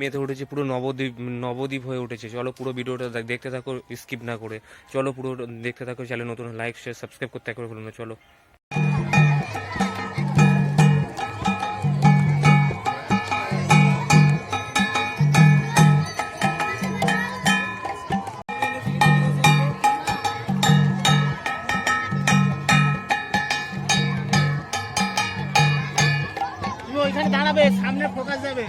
মেতে উঠেছে, পুরো নবদ্বীপ নবদ্বীপ হয়ে উঠেছে। চলো পুরো ভিডিওটা দেখতে থাকো স্কিপ না করে। চলো পুরো দেখতে থাকো চ্যানেল নতুন লাইক শেয়ার সাবস্ক্রাইব করতে করে চলো। দাঁড়াবে সামনে ফোকাস যাবে।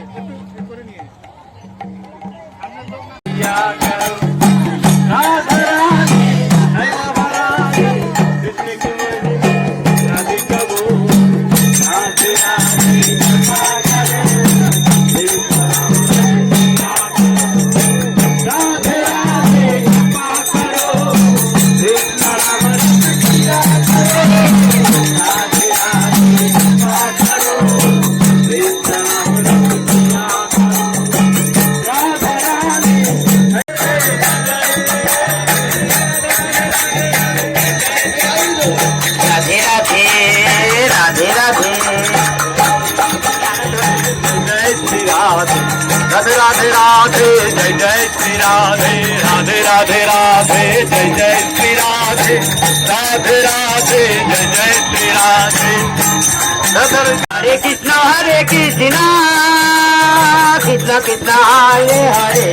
রাধে জয় জয় শ্রী রাধে রাধে রাধে রাধে জয় জয় শ্রী রাধে রাধে রাধে জয় জয় শ্রী রাধে হরে কৃষ্ণ হরে কৃষ্ণ কৃষ্ণ কৃষ্ণ হরে হরে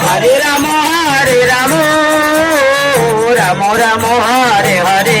হরে রাম হরে রাম রাম রাম হরে হরে